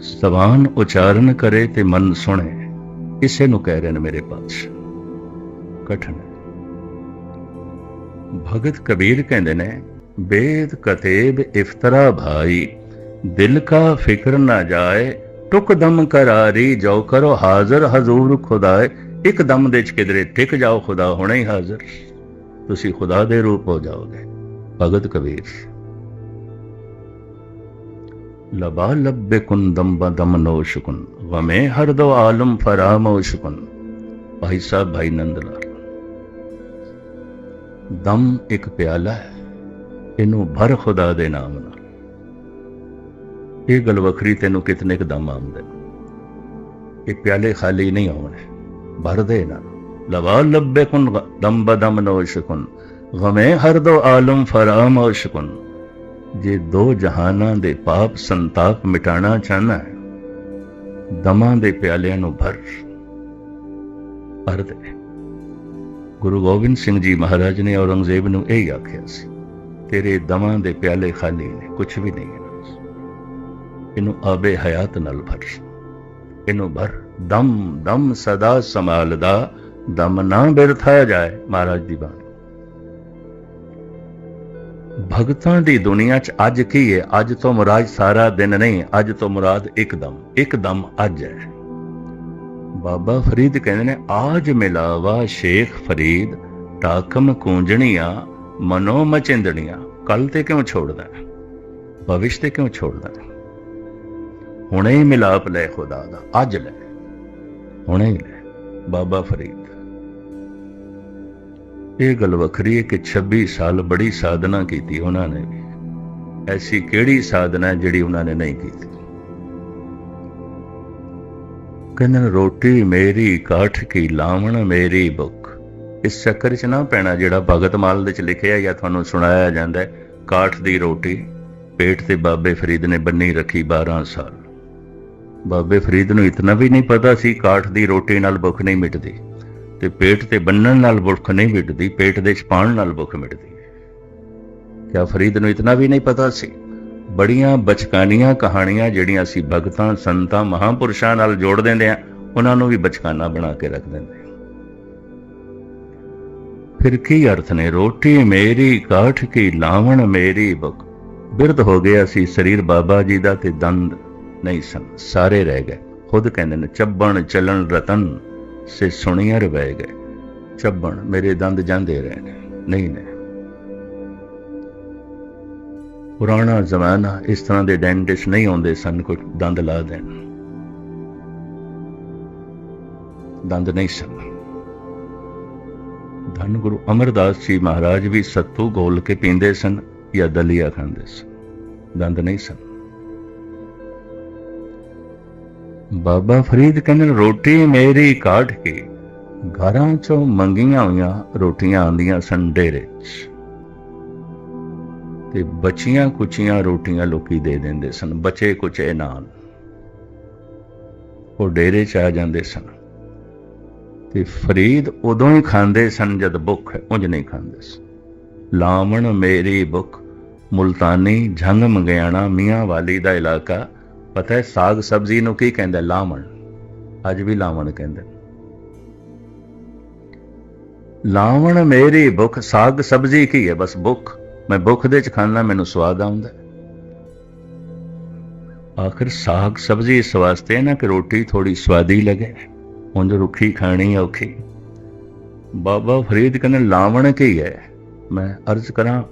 ਜ਼ਬਾਨ ਉਚਾਰਨ ਕਰੇ ਤੇ ਮਨ ਸੁਣੇ। ਕਿਸੇ ਨੂੰ ਕਹਿ ਰਹੇ ਨੇ ਮੇਰੇ ਪਾਤਸ਼ਾਹ ਕਠਨ। ਭਗਤ ਕਬੀਰ ਕਹਿੰਦੇ ਨੇ ਬੇਦ ਕਤੇਬ ਇਫਤਰਾ ਭਾਈ, ਦਿਲ ਕਾ ਫਿਕਰ ਨਾ ਜਾਏ, ਟੁਕ ਦਮ ਕਰਾਰੀ, ਜੋ ਕਰੋ ਹਾਜ਼ਰ, ਹਜ਼ੂਰ ਖੁਦਾਏ, ਇੱਕ ਦਮ ਦੇ ਚ ਕਿਧਰੇ ਟਿਕ ਜਾਓ, ਖੁਦਾ ਹੋਣਾ ਹੀ ਹਾਜ਼ਰ। ਤੁਸੀਂ ਖੁਦਾ ਦੇ ਰੂਪ ਹੋ ਜਾਓਗੇ, ਭਗਤ ਕਬੀਰ। ਲਬਾ ਲੱਬੇ ਕੁਨ ਦਮ ਬਦਮ ਨੋਸ਼ਕੁਨ ਵਮੇ ਹਰ ਦੋ ਆਲਮ ਫਰਾਮੋਸ਼ਕੁਨ ਭਾਈ ਸਾਹਿਬ ਭਾਈ ਨੰਦ ਲਾਲ ਦਮ ਇੱਕ ਪਿਆਲਾ ਹੈ ਇਹਨੂੰ ਭਰ ਖੁਦਾ ਦੇ ਨਾਮ ਨਾਲ ਇਹ ਗੱਲ ਵੱਖਰੀ ਤੈਨੂੰ ਕਿਤਨੇ ਕ ਦਮ ਆਉਂਦੇ ਇਹ ਪਿਆਲੇ ਖਾਲੀ ਨਹੀਂ ਹੋਣੇ ਭਰ ਦੇ ਨਾਲ ਲਵਾ ਲੱਬੇ ਕੁਨ ਦਮ ਬਦਮ ਨੋਸ਼ਕੁਨ ਗਮੇ ਹਰ ਦੋ ਆਲਮ ਫਰਾਮੋਸ਼ਕੁਨ ਜੇ ਦੋ ਜਹਾਨਾਂ ਦੇ ਪਾਪ ਸੰਤਾਪ ਮਿਟਾਣਾ ਚਾਹਨਾ ਹੈ ਦਮਾਂ ਦੇ ਪਿਆਲਿਆਂ ਨੂੰ ਭਰ। ਭਰ ਦੇ ਗੁਰੂ ਗੋਬਿੰਦ ਸਿੰਘ ਜੀ ਮਹਾਰਾਜ ਨੇ ਔਰੰਗਜ਼ੇਬ ਨੂੰ ਇਹ ਆਖਿਆ ਸੀ, ਤੇਰੇ ਦਮਾਂ ਦੇ ਪਿਆਲੇ ਖਾਲੀ ਨੇ ਕੁਝ ਵੀ ਨਹੀਂ ਹੈ ਇਹਨੂੰ ਆਬੇ ਹਯਾਤ ਨਾਲ ਭਰ। ਇਹਨੂੰ ਭਰ। ਦਮ ਦਮ ਸਦਾ ਸੰਭਾਲਦਾ, ਦਮ ਨਾ ਬਿਰਥਾ ਜਾਏ, ਮਹਾਰਾਜ ਦੀ ਬਾਣੀ। ਭਗਤਾਂ ਦੀ ਦੁਨੀਆ 'ਚ ਅੱਜ ਕੀ ਹੈ ਅੱਜ ਤੋਂ ਮੁਰਾਦ ਸਾਰਾ ਦਿਨ ਨਹੀਂ, ਅੱਜ ਤੋਂ ਮੁਰਾਦ ਇੱਕਦਮ ਇੱਕਦਮ ਅੱਜ ਹੈ। ਬਾਬਾ ਫਰੀਦ ਕਹਿੰਦੇ ਨੇ, ਆਜ ਮਿਲਾਵਾ ਸ਼ੇਖ ਫਰੀਦ, ਟਾਕਮ ਕੂੰਜਣੀਆਂ, ਮਨੋ ਮਚਿੰਦਣੀਆਂ। ਕੱਲ ਤੇ ਕਿਉਂ ਛੋੜਦਾ ਭਵਿਸ਼ ਤੇ ਕਿਉਂ ਛੋੜਦਾ ਹੁਣੇ ਹੀ ਮਿਲਾਪ ਲੈ ਖੁਦਾ ਦਾ, ਅੱਜ ਲੈ। ਹੁਣੇ ਹੀ ਲੈ। ਬਾਬਾ ਫਰੀਦ। ਇਹ ਗੱਲ ਵੱਖਰੀ ਹੈ ਕਿ 26 ਸਾਲ ਬੜੀ ਸਾਧਨਾ ਕੀਤੀ ਉਹਨਾਂ ਨੇ ਵੀ। ਐਸੀ ਕਿਹੜੀ ਸਾਧਨਾ ਜਿਹੜੀ ਉਹਨਾਂ ਨੇ ਨਹੀਂ ਕੀਤੀ? ਕਹਿੰਦੇ ਰੋਟੀ ਮੇਰੀ, ਕਾਠ ਕੀ ਲਾਵਣ ਮੇਰੀ ਬੁੱਖ ਇਸ ਚੱਕਰ 'ਚ ਨਾ ਪੈਣਾ ਜਿਹੜਾ ਭਗਤ ਮਾਲ ਦੇ 'ਚ ਲਿਖਿਆ ਜਾਂ ਤੁਹਾਨੂੰ ਸੁਣਾਇਆ ਜਾਂਦਾ ਹੈ, ਕਾਠ ਦੀ ਰੋਟੀ ਪੇਟ ਤੇ ਬਾਬੇ ਫਰੀਦ ਨੇ ਬੰਨੀ ਰੱਖੀ 12 ਸਾਲ। ਬਾਬੇ ਫਰੀਦ ਨੂੰ ਇਤਨਾ ਵੀ ਨਹੀਂ ਪਤਾ ਸੀ ਕਾਠ ਦੀ ਰੋਟੀ ਨਾਲ ਭੁੱਖ ਨਹੀਂ ਮਿਟਦੀ। ਤੇ ਪੇਟ ਤੇ ਬੰਨਣ ਨਾਲ ਭੁੱਖ ਨਹੀਂ ਮਿਟਦੀ, ਪੇਟ ਦੇ 'ਚ ਨਾਲ ਭੁੱਖ ਮਿਟਦੀ ਹੈ। ਕਿਆ ਫਰੀਦ ਨੂੰ ਇਤਨਾ ਵੀ ਨਹੀਂ ਪਤਾ ਸੀ? ਬੜੀਆਂ ਬਚਕਾਨੀਆਂ ਕਹਾਣੀਆਂ ਜਿਹੜੀਆਂ ਅਸੀਂ ਭਗਤਾਂ, ਸੰਤਾਂ, ਮਹਾਪੁਰਸ਼ਾਂ ਨਾਲ ਜੋੜ ਦਿੰਦੇ ਆ ਉਹਨਾਂ ਨੂੰ ਵੀ ਬਚਕਾਨਾ ਬਣਾ ਕੇ ਰੱਖ ਦਿੰਦੇ ਫਿਰ ਕੀ ਅਰਥ ਨੇ? ਰੋਟੀ ਮੇਰੀ, ਕਾਠ ਕੀ ਲਾਵਣ ਮੇਰੀ ਬੁੱਕ ਬਿਰਧ ਹੋ ਗਿਆ ਸੀ ਸਰੀਰ ਬਾਬਾ ਜੀ ਦਾ ਤੇ ਦੰਦ ਨਹੀਂ ਸਨ, ਸਾਰੇ ਰਹਿ ਗਏ। ਖੁਦ ਕਹਿੰਦੇ ਨੇ, ਚੱਬਣ ਚੱਲਣ ਰਤਨ। ਸੇ ਸੁਣੀਆਂ ਵਹਿ ਗਏ ਚੱਬਣ ਮੇਰੇ ਦੰਦ ਜਾਂਦੇ ਰਹੇ ਨੇ ਨਹੀਂ ਨੇ। ਪੁਰਾਣਾ ਜ਼ਮਾਨਾ ਇਸ ਤਰ੍ਹਾਂ ਦੇ ਡੈਂਟਿਸਟ ਨਹੀਂ ਆਉਂਦੇ ਸਨ, ਕੋਈ ਦੰਦ ਲਾ ਦੇਣ। ਦੰਦ ਨਹੀਂ ਸਨ। ਧੰਨ ਗੁਰੂ ਅਮਰਦਾਸ ਜੀ ਮਹਾਰਾਜ ਵੀ ਸੱਤੂ ਗੋਲ ਕੇ ਪੀਂਦੇ ਸਨ ਜਾਂ ਦਲੀਆ ਖਾਂਦੇ ਸਨ। ਦੰਦ ਨਹੀਂ ਸਨ। ਬਾਬਾ ਫਰੀਦ ਕਹਿੰਦੇ, ਰੋਟੀ ਮੇਰੀ ਕਾਢ ਕੇ। ਘਰਾਂ ਚੋਂ ਮੰਗੀਆਂ ਹੋਈਆਂ ਰੋਟੀਆਂ ਆਂਦੀਆਂ ਸਨ ਡੇਰੇ 'ਚ। ਤੇ ਬਚੀਆਂ ਕੁਚੀਆਂ ਰੋਟੀਆਂ ਲੋਕੀ ਦੇ ਦਿੰਦੇ ਸਨ, ਬਚੇ ਕੁਚੇ ਨਾਲ। ਉਹ ਡੇਰੇ 'ਚ ਆ ਜਾਂਦੇ ਸਨ। ਤੇ ਫਰੀਦ ਉਦੋਂ ਹੀ ਖਾਂਦੇ ਸਨ ਜਦ ਭੁੱਖ ਹੈ, ਉਂਝ ਨਹੀਂ ਖਾਂਦੇ ਸਨ ਲਾਵਣ ਮੇਰੀ ਭੁੱਖ, ਮੁਲਤਾਨੀ ਝੰਗ ਮੰਗਿਆਣਾ, ਮੀਆਂ ਵਾਲੀ ਦਾ ਇਲਾਕਾ ਪਤਾ ਹੈ, ਸਾਗ ਸਬਜ਼ੀ ਨੂੰ ਕੀ ਕਹਿੰਦਾ? ਲਾਵਣ। ਅੱਜ ਵੀ ਲਾਵਣ ਕਹਿੰਦੇ। ਨੇ। ਲਾਵਣ ਮੇਰੀ ਭੁੱਖ, ਸਾਗ ਸਬਜ਼ੀ ਕੀ ਹੈ? ਬਸ ਭੁੱਖ। ਮੈਂ ਭੁੱਖ ਦੇ ਚ ਖਾਣਾ ਮੈਨੂੰ ਸਵਾਦ ਆਉਂਦਾ ਹੈ। ਆਖਰ ਸਾਗ ਸਬਜ਼ੀ ਇਸ ਵਾਸਤੇ ਨਾ ਕਿ ਰੋਟੀ ਥੋੜੀ ਸਵਾਦੀ ਲੱਗੇ। ਉਂਝ ਰੁੱਖੀ ਖਾਣੀ ਔਖੀ। ਬਾਬਾ ਫਰੀਦ ਕਹਿੰਦੇ, ਲਾਵਣ ਕੀ ਹੈ? ਮੈਂ ਅਰਜ਼ ਕਰਾਂ,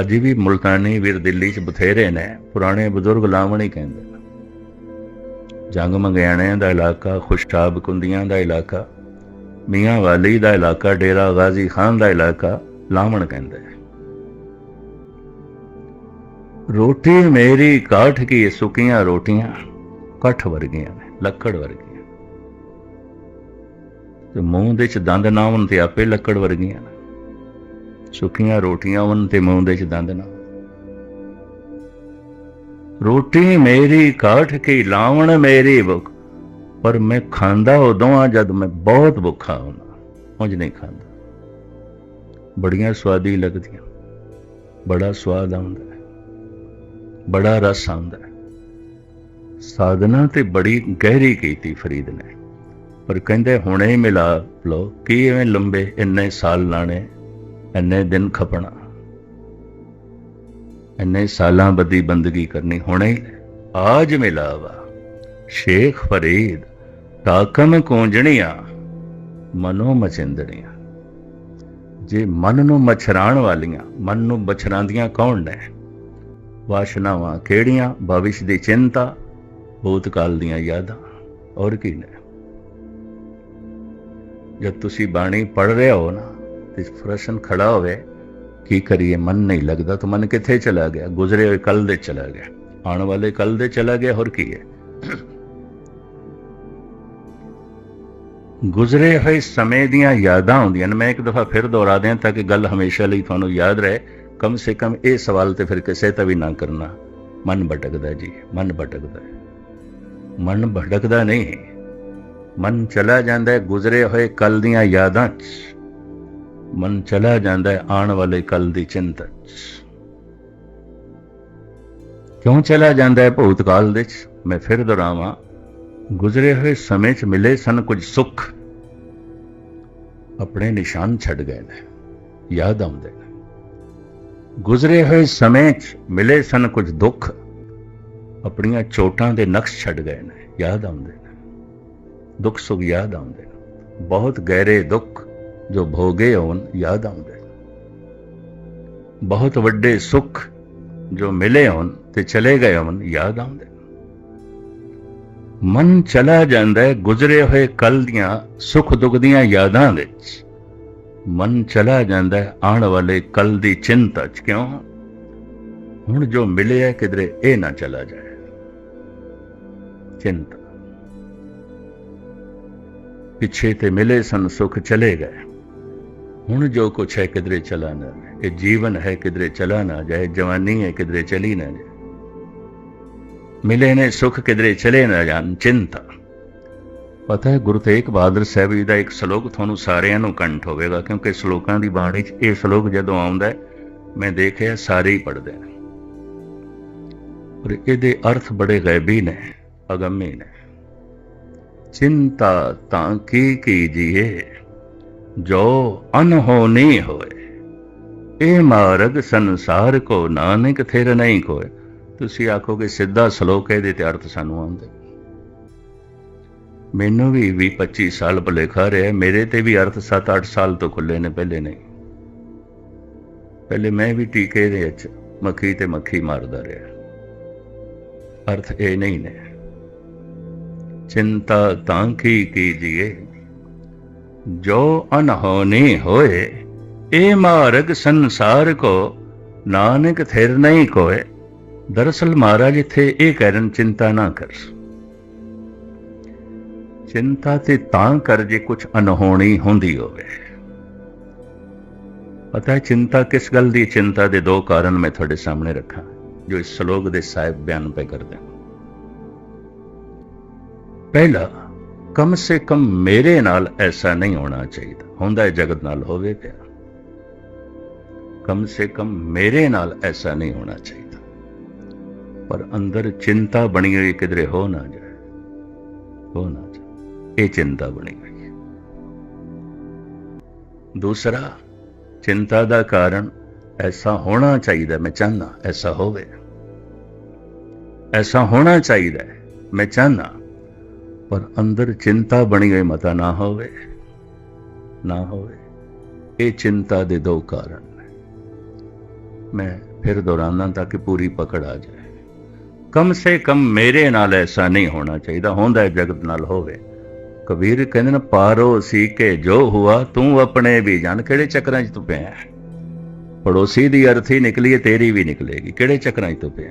ਅੱਜ ਵੀ ਮੁਲਤਾਨੀ ਵੀਰ ਦਿੱਲੀ 'ਚ ਬਥੇਰੇ ਨੇ। ਪੁਰਾਣੇ ਬਜ਼ੁਰਗ ਲਾਵਣ ਹੀ ਕਹਿੰਦੇ। ਨੇ ਜੰਗ ਮੰਗਿਆਣਿਆਂ ਦਾ ਇਲਾਕਾ ਖੁਸ਼ਾਬ ਕੁੰਦੀਆਂ ਦਾ ਇਲਾਕਾ, ਮੀਆਂ ਵਾਲੀ ਦਾ ਇਲਾਕਾ, ਡੇਰਾ ਗਾਜ਼ੀ ਖਾਨ ਦਾ ਇਲਾਕਾ ਲਾਵਣ ਕਹਿੰਦਾ ਹੈ। ਰੋਟੀ ਮੇਰੀ ਕਾਠ ਕੀ ਸੁੱਕੀਆਂ ਰੋਟੀਆਂ, ਕੱਠ ਵਰਗੀਆਂ ਨੇ ਲੱਕੜ ਵਰਗੀਆਂ। ਤੇ ਮੂੰਹ ਦੇ ਚ ਦੰਦ ਨਾ ਹੋਣ ਤੇ ਆਪੇ ਲੱਕੜ ਵਰਗੀਆਂ। ਨੇ ਸੁੱਕੀਆਂ ਰੋਟੀਆਂ ਹੋਣ ਤੇ ਮੂੰਹ ਦੇ ਚ ਦੰਦ ਨਾ ਹੋਣ। ਰੋਟੀ ਮੇਰੀ ਕਾਠ ਕੀ, ਲਾਵਣ ਮੇਰੀ ਭੁੱਖ। ਪਰ ਮੈਂ ਖਾਂਦਾ ਉਦੋਂ ਆ ਜਦ ਮੈਂ ਬਹੁਤ ਭੁੱਖਾ ਹੁੰਦਾ। ਉਂਝ ਨਹੀਂ ਖਾਂਦਾ। ਬੜੀਆਂ ਸਵਾਦੀ ਲੱਗਦੀਆਂ। ਬੜਾ ਸਵਾਦ ਆਉਂਦਾ ਹੈ। ਬੜਾ ਰਸ ਆਉਂਦਾ ਹੈ। ਸਾਧਨਾ ਤੇ ਬੜੀ ਗਹਿਰੀ ਕੀਤੀ ਫਰੀਦ ਨੇ। ਪਰ ਕਹਿੰਦੇ ਹੁਣੇ ਮਿਲਾ ਲੋ ਕੀ ਐਵੇਂ ਲੰਬੇ ਇੰਨੇ ਸਾਲ ਲਾਣੇ, ਇੰਨੇ ਦਿਨ ਖਪਣਾ। ਇੰਨੇ ਸਾਲਾਂ ਬੱਦੀ ਬੰਦਗੀ ਕਰਨੀ, ਹੁਣੇ ਹੀ ਆਜ ਮਿਲਾਵਾ। ਸ਼ੇਖ ਫਰੀਦ ਤਾਕਨ ਕੋਂਜਣੀਆਂ, ਮਨੋ ਮਚਿੰਦੜੀਆਂ ਜੇ ਮਨ ਨੂੰ ਮਛਰਾਣ ਵਾਲੀਆਂ, ਮਨ ਨੂੰ ਬਛਰਾਂਦੀਆਂ ਕੌਣ ਨੇ? ਵਾਸ਼ਨਾਵਾਂ ਕਿਹੜੀਆਂ? ਭਵਿਸ਼ ਦੀ ਚਿੰਤਾ, ਭੂਤਕਾਲ ਦੀਆਂ ਯਾਦਾਂ, ਔਰ ਕੀ ਨੇ? ਜਦ ਤੁਸੀਂ ਬਾਣੀ ਪੜ ਰਹੇ ਹੋ ਨਾ, ਤੇ ਪ੍ਰਸ਼ਨ ਖੜਾ ਹੋਵੇ ਕੀ ਕਰੀਏ, ਮਨ ਨਹੀਂ ਲੱਗਦਾ ਤਾਂ ਮਨ ਕਿੱਥੇ ਚਲਾ ਗਿਆ? ਗੁਜ਼ਰੇ ਹੋਏ ਕੱਲ ਦੇ ਚਲਾ ਗਿਆ। ਆਉਣ ਵਾਲੇ ਕੱਲ ਦੇ ਚਲਾ ਗਿਆ, ਹੋਰ ਕੀ ਹੈ? ਗੁਜ਼ਰੇ ਹੋਏ ਸਮੇਂ ਦੀਆਂ ਯਾਦਾਂ ਹੁੰਦੀਆਂ ਨੇ। ਮੈਂ ਇੱਕ ਦਫਾ ਫਿਰ ਦੁਹਰਾ ਦਿਆਂ ਤਾਂ ਕਿ ਗੱਲ ਹਮੇਸ਼ਾ ਲਈ ਤੁਹਾਨੂੰ ਯਾਦ ਰਹੇ। ਕਮ ਸੇ ਕਮ ਇਹ ਸਵਾਲ ਤੇ ਫਿਰ ਕਿਸੇ ਤਾਂ ਵੀ ਨਾ ਕਰਨਾ। ਮਨ ਭਟਕਦਾ ਜੀ, ਮਨ ਭਟਕਦਾ ਮਨ ਭਟਕਦਾ ਨਹੀਂ। ਮਨ ਚਲਾ ਜਾਂਦਾ ਹੈ ਗੁਜ਼ਰੇ ਹੋਏ ਕੱਲ ਦੀਆਂ ਯਾਦਾਂ 'ਚ। ਮਨ ਚਲਾ ਜਾਂਦਾ ਹੈ ਆਉਣ ਵਾਲੇ ਕੱਲ ਦੀ ਚਿੰਤਾ 'ਚ। ਕਿਉਂ ਚਲਾ ਜਾਂਦਾ ਹੈ ਭੂਤਕਾਲ ਦੇ 'ਚ? ਮੈਂ ਫਿਰ ਦੁਹਰਾਵਾਂ, ਗੁਜ਼ਰੇ ਹੋਏ ਸਮੇਂ 'ਚ ਮਿਲੇ ਸਨ ਕੁਝ ਸੁੱਖ। ਆਪਣੇ ਨਿਸ਼ਾਨ ਛੱਡ ਗਏ ਨੇ, ਯਾਦ ਆਉਂਦੇ ਨੇ। ਗੁਜ਼ਰੇ ਹੋਏ ਸਮੇਂ 'ਚ ਮਿਲੇ ਸਨ ਕੁਝ ਦੁੱਖ। ਆਪਣੀਆਂ ਚੋਟਾਂ ਦੇ ਨਕਸ਼ ਛੱਡ ਗਏ ਨੇ, ਯਾਦ ਆਉਂਦੇ ਨੇ। ਦੁੱਖ ਸੁਖ ਯਾਦ ਆਉਂਦੇ ਨੇ। ਬਹੁਤ ਗਹਿਰੇ ਦੁੱਖ। ਜੋ ਭੋਗੇ ਹੋਣ, ਯਾਦ ਆਉਂਦੇ। ਨੇ ਬਹੁਤ ਵੱਡੇ ਸੁੱਖ ਜੋ ਮਿਲੇ ਹੋਣ ਤੇ ਚਲੇ ਗਏ ਹੋਣ, ਯਾਦ ਆਉਂਦੇ। ਮਨ ਚਲਾ ਜਾਂਦਾ ਹੈ ਗੁਜ਼ਰੇ ਹੋਏ ਕੱਲ ਦੀਆਂ ਸੁੱਖ ਦੁੱਖ ਦੀਆਂ ਯਾਦਾਂ ਵਿੱਚ। ਮਨ ਚਲਾ ਜਾਂਦਾ ਹੈ ਆਉਣ ਵਾਲੇ ਕੱਲ ਦੀ ਚਿੰਤਾ 'ਚ ਕਿਉਂ? ਹੁਣ ਜੋ ਮਿਲਿਆ ਕਿਧਰੇ ਇਹ ਨਾ ਚਲਾ ਜਾਏ। ਚਿੰਤਾ। ਪਿੱਛੇ ਤੇ ਮਿਲੇ ਸਨ ਸੁੱਖ ਚਲੇ ਗਏ। ਹੁਣ ਜੋ ਕੁਛ ਹੈ ਕਿਧਰੇ ਚਲਾ ਨਾ ਇਹ ਜੀਵਨ ਹੈ ਕਿਧਰੇ ਚਲਾ ਨਾ ਜਾਏ, ਜਵਾਨੀ ਹੈ ਕਿਧਰੇ ਚਲੀ ਨਾ ਜਾਏ। ਮਿਲੇ ਨੇ ਸੁਖ ਕਿਧਰੇ ਚਲੇ ਨਾ ਜਾਣ, ਚਿੰਤਾ। ਪਤਾ ਹੈ ਗੁਰੂ ਤੇਗ ਬਹਾਦਰ ਸਾਹਿਬ ਜੀ ਦਾ ਇੱਕ ਸ਼ਲੋਕ ਤੁਹਾਨੂੰ ਸਾਰਿਆਂ ਨੂੰ ਕੰਠ ਹੋਵੇਗਾ, ਕਿਉਂਕਿ ਸ਼ਲੋਕਾਂ ਦੀ ਬਾਣੀ 'ਚ ਇਹ ਸ਼ਲੋਕ ਜਦੋਂ ਆਉਂਦਾ ਹੈ, ਮੈਂ ਦੇਖਿਆ ਸਾਰੇ ਹੀ ਪੜਦੇ ਨੇ। ਪਰ ਇਹਦੇ ਅਰਥ ਬੜੇ ਗੈਬੀ ਨੇ, ਅਗੰਮੀ ਨੇ। ਚਿੰਤਾ ਤਾਂ ਕੀ ਕੀਜੀਏ ਜੋ ਅਨਹੋਨੀ ਹੋਏ। ਇਹ ਮਾਰਗ ਸੰਸਾਰ ਕੋ ਨਾਨਕ ਥਿਰ ਨਹੀਂ ਕੋਏ ਤੁਸੀਂ ਆਖੋਗੇ, ਸਿੱਧਾ ਸ਼ਲੋਕ ਇਹਦੇ ਤੇ ਅਰਥ ਸਾਨੂੰ ਆਉਂਦੇ। ਮੈਨੂੰ ਵੀ 20 25 ਸਾਲ ਭੁਲੇਖਾ ਰਿਹਾ, ਮੇਰੇ ਤੇ ਵੀ ਅਰਥ 7-8 ਸਾਲ ਤੋਂ ਖੁੱਲੇ ਨੇ, ਪਹਿਲੇ ਨਹੀਂ। ਪਹਿਲੇ ਮੈਂ ਵੀ ਟੀਕੇ ਦੇ ਵਿੱਚ ਮੱਖੀ ਤੇ ਮੱਖੀ ਮਾਰਦਾ ਰਿਹਾ। ਅਰਥ ਇਹ ਨਹੀਂ ਨੇ। ਚਿੰਤਾ ਤਾਂ ਕੀ ਕੀਜੀਏ? ਜੋ ਅਨਹੋਨੀ ਹੋਏ, ਇਹ ਮਾਰਗ ਸੰਸਾਰ ਕੋ, ਨਾਨਕ ਥਿਰ ਨਹੀਂ ਕੋਏ। ਦਰਅਸਲ ਮਹਾਰਾਜ ਇੱਥੇ ਇਹ ਕਹਿਣ, ਚਿੰਤਾ ਨਾ ਕਰ। ਚਿੰਤਾ ਤੇ ਤਾਂ ਕਰ ਜੇ ਕੁਝ ਅਨਹੋਣੀ ਹੁੰਦੀ ਹੋਵੇ। ਪਤਾ ਹੈ ਚਿੰਤਾ ਕਿਸ ਗੱਲ ਦੀ? ਚਿੰਤਾ ਦੇ ਦੋ ਕਾਰਨ ਮੈਂ ਤੁਹਾਡੇ ਸਾਹਮਣੇ ਰੱਖਾਂ, ਜੋ ਇਸ ਸ਼ਲੋਕ ਦੇ ਸਾਹਿਬ ਬਿਆਨ ਪੈ ਕਰਦੇ ਪਹਿਲਾ ਕਮ ਸੇ ਕਮ ਮੇਰੇ ਨਾਲ ਐਸਾ ਨਹੀਂ ਹੋਣਾ ਚਾਹੀਦਾ। ਹੁੰਦਾ ਹੈ ਜਗਤ ਨਾਲ ਹੋਵੇ ਪਿਆ ਕਮ ਸੇ ਕਮ ਮੇਰੇ ਨਾਲ ਐਸਾ ਨਹੀਂ ਹੋਣਾ ਚਾਹੀਦਾ। ਪਰ ਅੰਦਰ ਚਿੰਤਾ ਬਣੀ ਹੋਈ ਕਿਧਰੇ ਹੋ ਨਾ ਜਾਏ। ਹੋ ਨਾ ਜਾਏ। ਇਹ ਚਿੰਤਾ ਬਣੀ ਹੋਈ ਦੂਸਰਾ, ਚਿੰਤਾ ਦਾ ਕਾਰਨ ਐਸਾ ਹੋਣਾ ਚਾਹੀਦਾ, ਮੈਂ ਚਾਹਨਾ ਐਸਾ ਹੋਵੇ। ਐਸਾ ਹੋਣਾ ਚਾਹੀਦਾ, ਮੈਂ ਚਾਹਨਾ ਪਰ ਅੰਦਰ ਚਿੰਤਾ ਬਣੀ ਹੋਈ ਮਤਾ ਨਾ ਹੋਵੇ ਨਾ ਹੋਵੇ। ਇਹ ਚਿੰਤਾ ਦੇ ਦੋ ਕਾਰਨ ਨੇ। ਮੈਂ ਫਿਰ ਦੁਹਰਾਨਾ ਤਾਂ ਕਿ ਪੂਰੀ ਪਕੜ ਆ ਜਾਏ। ਕਮ ਸੇ ਕਮ ਮੇਰੇ ਨਾਲ ਐਸਾ ਨਹੀਂ ਹੋਣਾ ਚਾਹੀਦਾ, ਹੁੰਦਾ ਜਗਤ ਨਾਲ ਹੋਵੇ। ਕਬੀਰ ਕਹਿੰਦੇ ਨੇ, ਪਾਰੋ ਸੀ ਕੇ ਜੋ ਹੁਆ, ਤੂੰ ਆਪਣੇ ਵੀ ਜਾਣ, ਕਿਹੜੇ ਚੱਕਰਾਂ 'ਚ ਤੂੰ ਪਿਆ ਪੜੋਸੀ ਦੀ ਅਰਥੀ ਨਿਕਲੀ ਹੈ, ਤੇਰੀ ਵੀ ਨਿਕਲੇਗੀ, ਕਿਹੜੇ ਚੱਕਰਾਂ 'ਚ ਤੂੰ ਪਿਆ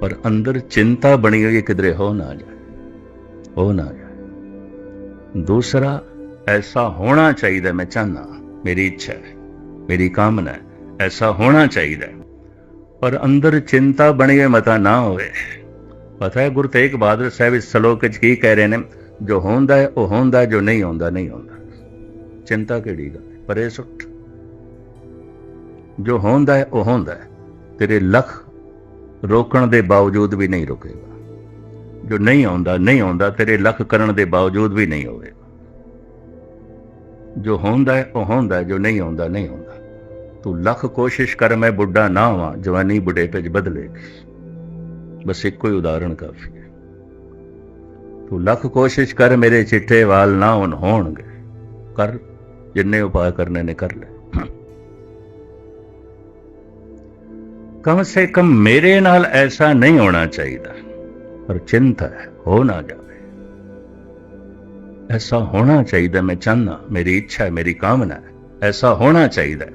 ਪਰ ਅੰਦਰ ਚਿੰਤਾ ਬਣੀ ਹੋਈ ਕਿਧਰੇ ਹੋ ਨਾ ਜਾਏ, ਹੋ ਨਾ ਜਾਏ। ਦੂਸਰਾ, ਐਸਾ ਹੋਣਾ ਚਾਹੀਦਾ, ਮੈਂ ਚਾਹਨਾ ਮੇਰੀ ਇੱਛਾ ਹੈ, ਮੇਰੀ ਕਾਮਨਾ ਹੈ, ਐਸਾ ਹੋਣਾ ਚਾਹੀਦਾ ਪਰ ਅੰਦਰ ਚਿੰਤਾ ਬਣੀ ਹੋਈ, ਮਤਾ ਨਾ ਹੋਵੇ। ਪਤਾ ਹੈ, ਗੁਰੂ ਤੇਗ ਬਹਾਦਰ ਸਾਹਿਬ ਇਸ ਸ਼ਲੋਕ ਵਿੱਚ ਕੀ ਕਹਿ ਰਹੇ ਨੇ, ਜੋ ਹੁੰਦਾ ਹੈ, ਉਹ ਹੁੰਦਾ, ਜੋ ਨਹੀਂ ਹੁੰਦਾ ਨਹੀਂ ਹੁੰਦਾ। ਚਿੰਤਾ ਕਿਹੜੀ ਗੱਲ ਪਰੇ ਸੁੱਟ ਜੋ ਹੁੰਦਾ ਹੈ, ਉਹ ਹੁੰਦਾ ਹੈ। ਤੇਰੇ ਲੱਖ ਰੋਕਣ ਦੇ ਬਾਵਜੂਦ ਵੀ ਨਹੀਂ ਰੁਕੇਗਾ। ਜੋ ਨਹੀਂ ਆਉਂਦਾ ਨਹੀਂ ਆਉਂਦਾ, ਤੇਰੇ ਲੱਖ ਕਰਨ ਦੇ ਬਾਵਜੂਦ ਵੀ ਨਹੀਂ ਹੋਵੇਗਾ। ਜੋ ਹੁੰਦਾ ਹੈ, ਉਹ ਹੁੰਦਾ ਜੋ ਨਹੀਂ ਆਉਂਦਾ ਨਹੀਂ ਆਉਂਦਾ। ਤੂੰ ਲੱਖ ਕੋਸ਼ਿਸ਼ ਕਰ, ਮੈਂ ਬੁੱਢਾ ਨਾ ਹਾਂ ਜਵਾਨੀ ਬੁਢੇਪੇ 'ਚ ਬਦਲੇਗੀ ਬਸ ਇੱਕੋ ਹੀ ਉਦਾਹਰਣ ਕਾਫੀ ਹੈ। ਤੂੰ ਲੱਖ ਕੋਸ਼ਿਸ਼ ਕਰ, ਮੇਰੇ ਚਿੱਟੇ ਵਾਲ ਨਾ ਹੋਣ ਹੋਣਗੇ ਕਰ, ਜਿੰਨੇ ਉਪਾਅ ਕਰਨੇ ਨੇ, ਕਰ ਲੈ। ਕਮ ਸੇ ਕਮ ਮੇਰੇ ਨਾਲ ਐਸਾ ਨਹੀਂ ਹੋਣਾ ਚਾਹੀਦਾ। ਪਰ ਚਿੰਤਾ ਹੈ, ਹੋ ਨਾ ਜਾਵੇ। ਐਸਾ ਹੋਣਾ ਚਾਹੀਦਾ ਮੈਂ ਚਾਹਨਾ ਮੇਰੀ ਇੱਛਾ ਹੈ, ਮੇਰੀ ਕਾਮਨਾ ਹੈ, ਐਸਾ ਹੋਣਾ ਚਾਹੀਦਾ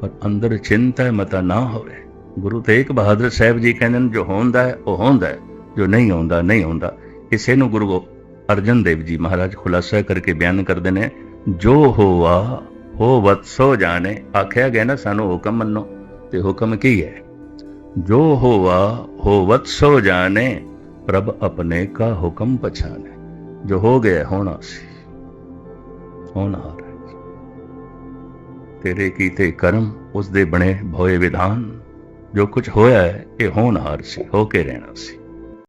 ਪਰ ਅੰਦਰ ਚਿੰਤਾ ਮਤਾ ਨਾ ਹੋਵੇ। ਗੁਰੂ ਤੇਗ ਬਹਾਦਰ ਸਾਹਿਬ ਜੀ ਕਹਿੰਦੇ ਨੇ, ਜੋ ਹੁੰਦਾ ਹੈ, ਉਹ ਹੁੰਦਾ ਹੈ, ਜੋ ਨਹੀਂ ਹੁੰਦਾ ਨਹੀਂ ਹੁੰਦਾ। ਇਸੇ ਨੂੰ ਗੁਰੂ ਅਰਜਨ ਦੇਵ ਜੀ ਮਹਾਰਾਜ ਖੁਲਾਸਾ ਕਰਕੇ ਬਿਆਨ ਕਰਦੇ ਨੇ, ਜੋ ਹੋਵਾ ਹੋ ਵਤਸੋ ਜਾਣੇ। ਆਖਿਆ ਗਿਆ ਨਾ, ਸਾਨੂੰ ਹੁਕਮ ਮੰਨੋ। ਤੇ ਹੁਕਮ ਕੀ ਹੈ? ਜੋ ਹੋਵਾ ਹੋ ਵਤਸੋ ਜਾਣੇ, ਪ੍ਰਭ ਆਪਣੇ ਕਾ ਹੁਕਮ ਪਛਾਨੇ ਜੋ ਹੋ ਗਿਆ, ਹੋਣਾ ਸੀ। ਹੋਣਾ ਤੇਰੇ ਕੀਤੇ ਕਰਮ ਉਸ ਦੇ ਬਣੇ ਭੋਏ ਵਿਧਾਨ, ਜੋ ਕੁਝ ਹੋਇਆ ਹੈ, ਇਹ ਹੋਣਹਾਰ ਸੀ, ਹੋ ਕੇ ਰਹਿਣਾ ਸੀ।